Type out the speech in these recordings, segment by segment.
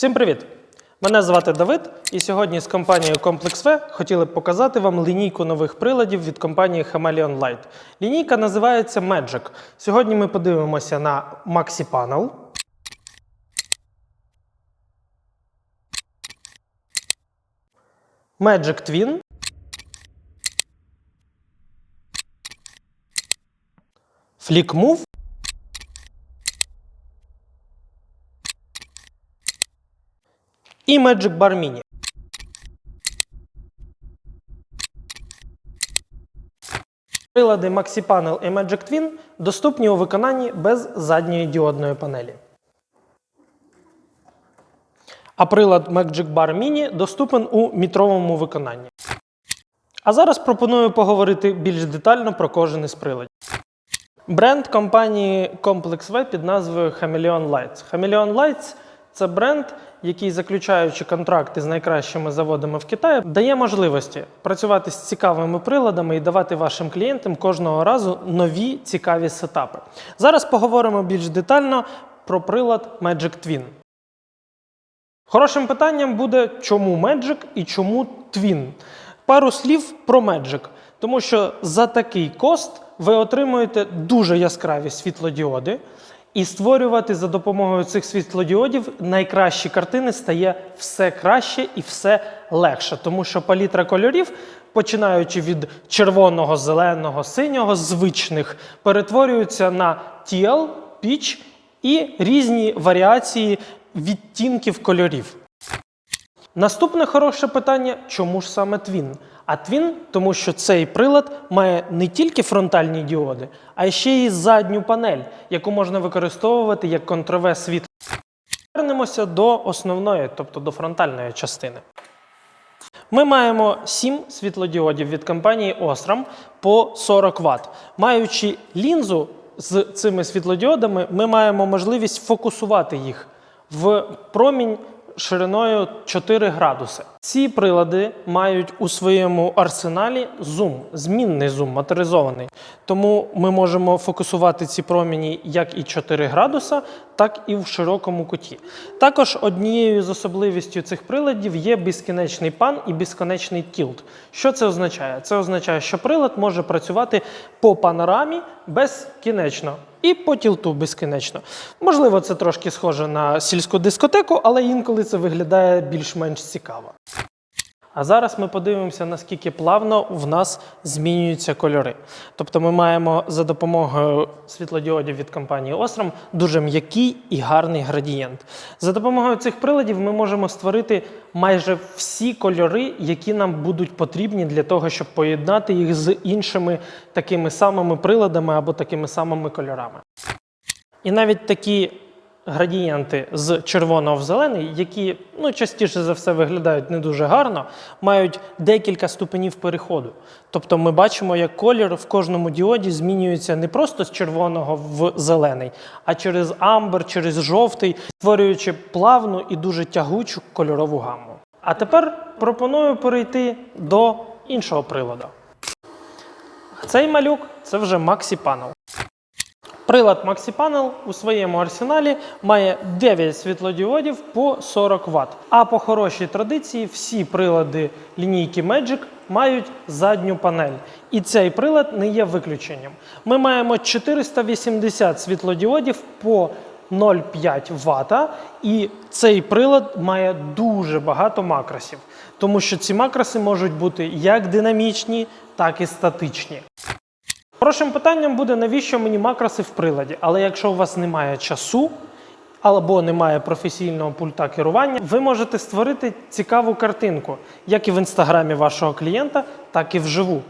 Всім привіт! Мене звати Давид, і сьогодні з компанією Complex V хотіли б показати вам лінійку нових приладів від компанії Chameleon Light. Лінійка називається Magic. Сьогодні ми подивимося на Maxi Panel. Magic Twin. Flick Move. І Magic Bar Mini. Прилади MaxiPanel і Magic Twin доступні у виконанні без задньої діодної панелі. А прилад Magic Bar Mini доступен у мітровому виконанні. А зараз пропоную поговорити більш детально про кожен із приладів. Бренд компанії Complex V під назвою Chameleon Lights. Chameleon Lights це бренд, який, заключаючи контракти з найкращими заводами в Китаї, дає можливості працювати з цікавими приладами і давати вашим клієнтам кожного разу нові цікаві сетапи. Зараз поговоримо більш детально про прилад Magic Twin. Хорошим питанням буде, чому Magic і чому Twin. Пару слів про Magic, тому що за такий кост ви отримуєте дуже яскраві світлодіоди, і створювати за допомогою цих світлодіодів найкращі картини стає все краще і все легше, тому що палітра кольорів, починаючи від червоного, зеленого, синього, звичних, перетворюються на тіл, піч і різні варіації відтінків кольорів. Наступне хороше питання: чому ж саме твін? А твін, тому що цей прилад має не тільки фронтальні діоди, а ще й задню панель, яку можна використовувати як контрове світло. Вернемося до основної, тобто до фронтальної частини. Ми маємо 7 світлодіодів від компанії Osram по 40 Вт. Маючи лінзу з цими світлодіодами, ми маємо можливість фокусувати їх в промінь шириною 4 градуси. Ці прилади мають у своєму арсеналі зум, змінний зум, моторизований. Тому ми можемо фокусувати ці промені як і 4 градуса, так і в широкому куті. Також однією з особливістю цих приладів є безкінечний пан і безконечний тілт. Що це означає? Це означає, що прилад може працювати по панорамі безкінечно. І по тілту безкінечно. Можливо, це трошки схоже на сільську дискотеку, але інколи це виглядає більш-менш цікаво. А зараз ми подивимося, наскільки плавно в нас змінюються кольори. Тобто ми маємо за допомогою світлодіодів від компанії Osram дуже м'який і гарний градієнт. За допомогою цих приладів ми можемо створити майже всі кольори, які нам будуть потрібні для того, щоб поєднати їх з іншими такими самими приладами або такими самими кольорами. І навіть такі градієнти з червоного в зелений, які ну, частіше за все виглядають не дуже гарно, мають декілька ступенів переходу. Тобто ми бачимо, як колір в кожному діоді змінюється не просто з червоного в зелений, а через амбер, через жовтий, створюючи плавну і дуже тягучу кольорову гамму. А тепер пропоную перейти до іншого приладу. Цей малюк це вже Maxi Panel. Прилад MaxiPanel у своєму арсеналі має 9 світлодіодів по 40 Вт. А по хорошій традиції всі прилади лінійки Magic мають задню панель. І цей прилад не є виключенням. Ми маємо 480 світлодіодів по 0,5 Вт, і цей прилад має дуже багато макросів, тому що ці макроси можуть бути як динамічні, так і статичні. Хорошим питанням буде, навіщо мені макроси в приладі. Але якщо у вас немає часу або немає професійного пульта керування, ви можете створити цікаву картинку, як і в інстаграмі вашого клієнта, так і вживу.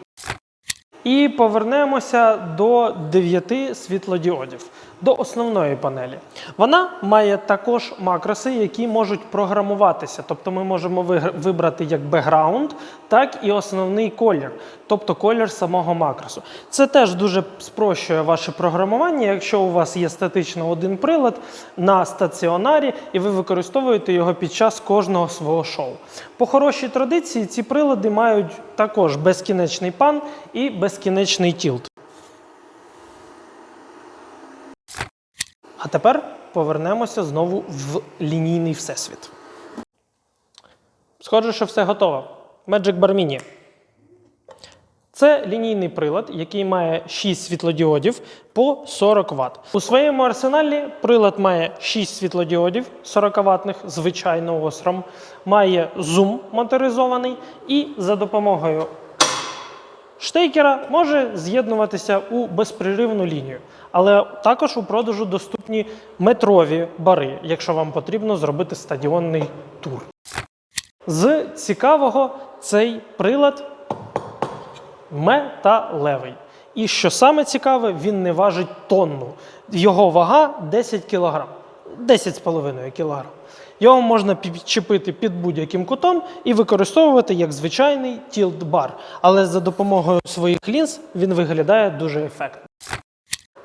І повернемося до 9 світлодіодів, до основної панелі. Вона має також макроси, які можуть програмуватися. Тобто ми можемо вибрати як бекграунд, так і основний колір, тобто колір самого макросу. Це теж дуже спрощує ваше програмування, якщо у вас є статично один прилад на стаціонарі, і ви використовуєте його під час кожного свого шоу. По хорошій традиції ці прилади мають також безкінечний пан і безкінечний тілт. А тепер повернемося знову в лінійний всесвіт. Схоже, що все готово. Magic Bar Mini. Це лінійний прилад, який має 6 світлодіодів по 40 Вт. У своєму арсеналі прилад має 6 світлодіодів 40 ватних, звичайно осром, має зум моторизований і за допомогою штейкера може з'єднуватися у безпреривну лінію. Але також у продажу доступні метрові бари, якщо вам потрібно зробити стадіонний тур. З цікавого цей прилад металевий. І що саме цікаве, він не важить тонну. Його вага 10 кг. 10,5 кг. Його можна підчепити під будь-яким кутом і використовувати як звичайний тілт-бар. Але за допомогою своїх лінз він виглядає дуже ефектно.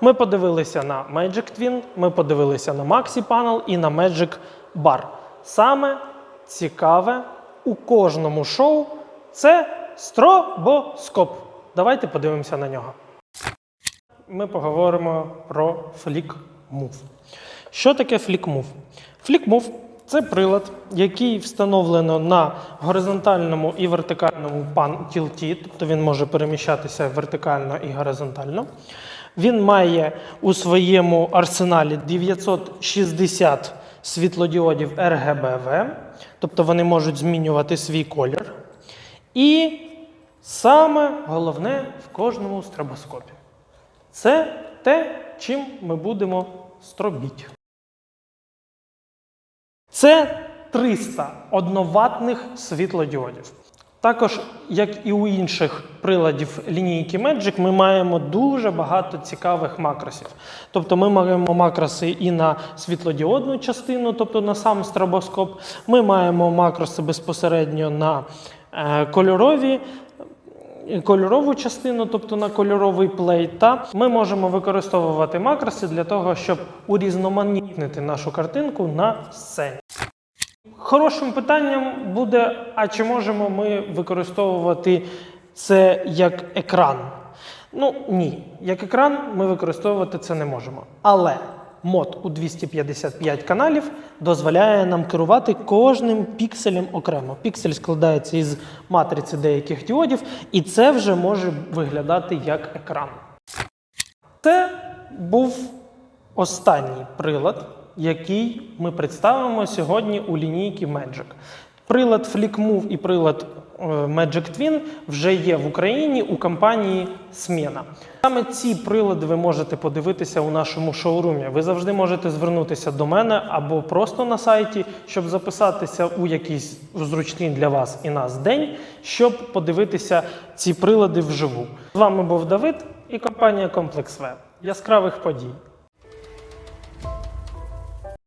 Ми подивилися на Magic Twin, ми подивилися на Maxi Panel і на Magic Bar. Саме цікаве у кожному шоу це стробоскоп. Давайте подивимося на нього. Ми поговоримо про Flick Move. Що таке Flick Move? Це прилад, який встановлено на горизонтальному і вертикальному тілті, тобто він може переміщатися вертикально і горизонтально. Він має у своєму арсеналі 960 світлодіодів RGBV, тобто вони можуть змінювати свій колір. І саме головне в кожному стробоскопі це те, чим ми будемо стробіти. Це 300 одноватних світлодіодів. Також, як і у інших приладів лінійки Magic, ми маємо дуже багато цікавих макросів. Тобто ми маємо макроси і на світлодіодну частину, тобто на сам стробоскоп. Ми маємо макроси безпосередньо на е, кольорові. Кольорову частину, тобто на кольоровий плей, та ми можемо використовувати макроси для того, щоб урізноманітнити нашу картинку на сцені. Хорошим питанням буде: а чи можемо ми використовувати це як екран? Ну ні, як екран ми використовувати це не можемо. Але мод у 255 каналів дозволяє нам керувати кожним пікселем окремо. Піксель складається із матриці деяких діодів, і це вже може виглядати як екран. Це був останній прилад, який ми представимо сьогодні у лінійці Magic. Прилад FlickMove і прилад Magic Twin вже є в Україні у компанії Смена. Саме ці прилади ви можете подивитися у нашому шоурумі. Ви завжди можете звернутися до мене або просто на сайті, щоб записатися у якийсь зручний для вас і нас день, щоб подивитися ці прилади вживу. З вами був Давид і компанія В. Яскравих подій.